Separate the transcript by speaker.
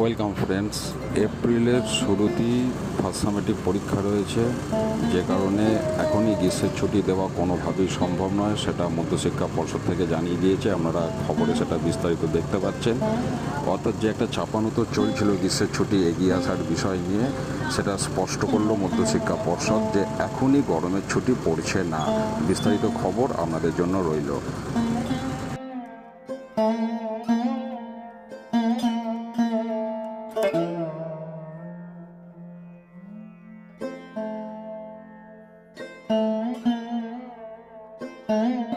Speaker 1: Welcome friends এপ্রিলের শুরুতেই first summative পরীক্ষা রয়েছে। যে কারণে এখনই গ্রীষ্মের ছুটি দেওয়া কোনোভাবেই সম্ভব নয়, সেটা মধ্যশিক্ষা পর্ষদ থেকে জানিয়ে দিয়েছে। আপনারা খবরে সেটা বিস্তারিত দেখতে পাচ্ছেন। অর্থাৎ যে একটা চাপানুতো চলছিল গ্রীষ্মের ছুটি এগিয়ে আসার বিষয় নিয়ে, সেটা স্পষ্ট করল মধ্যশিক্ষা পর্ষদ যে এখনই গরমের ছুটি পড়ছে না। বিস্তারিত খবর আপনাদের জন্য রইল। Mm-hmm.